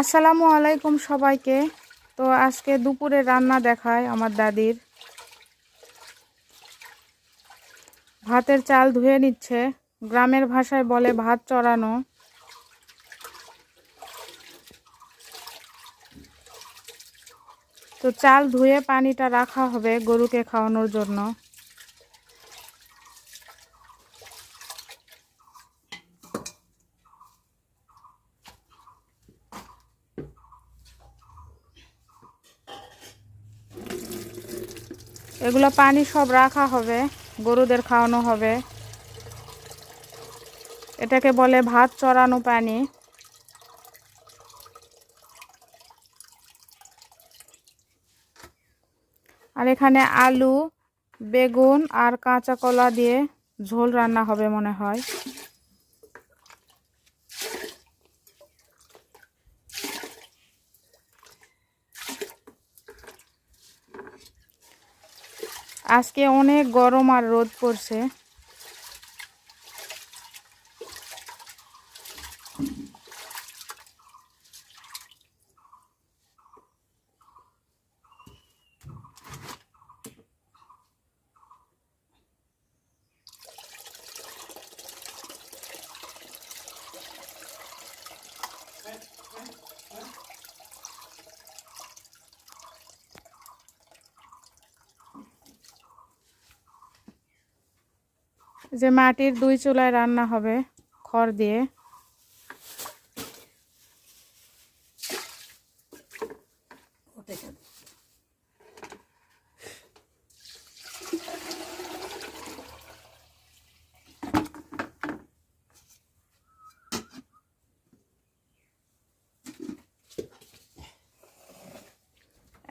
আসসালামু আলাইকুম সবাইকে। তো আজকে দুপুরে রান্না দেখায় আমার দাদির। ভাতের চাল ধুয়ে নিচ্ছে। গ্রামের ভাষায় বলে ভাত চড়ানো। তো চাল ধুয়ে পানিটা রাখা হবে গরুকে খাওয়ানোর জন্য। এগুলো পানি সব রাখা হবে, গরুদের খাওয়ানো হবে। এটাকে বলে ভাত চড়ানো পানি। আর এখানে আলু, বেগুন আর কাঁচা কলা দিয়ে ঝোল রান্না হবে মনে হয়। আজকে অনেক গরম আর রোদ পড়ছে। যে মাটির দুই চুলায় রান্না হবে খড় দিয়ে।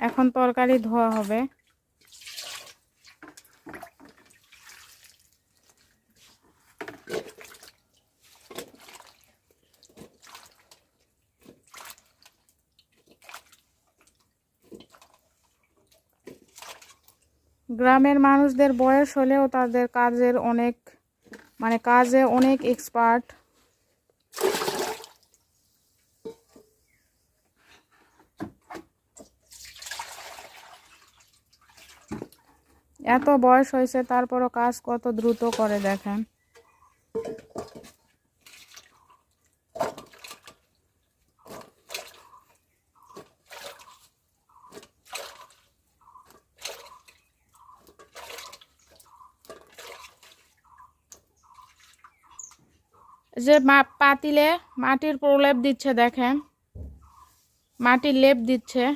এখন তরকারি ধোয়া হবে। গ্রামের মানুষদের বয়স হলেও তাদের কাজের অনেক মানে কাজে অনেক এক্সপার্ট এত বয়স হয়েছে, তারপরও কাজ কত দ্রুত করে দেখেন। যে মা পাতিলে মাটির প্রলেপ দিচ্ছে, দেখেন। মাটির লেপ দিচ্ছে।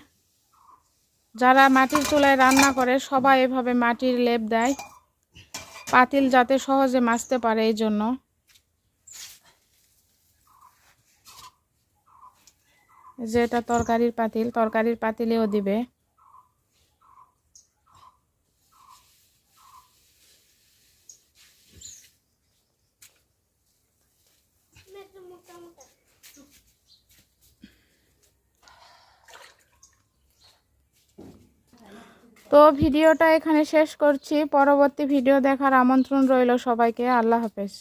যারা মাটির চুলায় রান্না করে, সবাই এভাবে মাটির লেপ দেয়। পাতিল যাতে সহজে মাজতে পারে এই জন্য। যে এটা তরকারির পাতিল, তরকারির পাতিলেও দিবে। তো ভিডিওটা এখানে শেষ করছি। পরবর্তী ভিডিও দেখার আমন্ত্রণ রইল সবাইকে। আল্লাহ হাফেজ।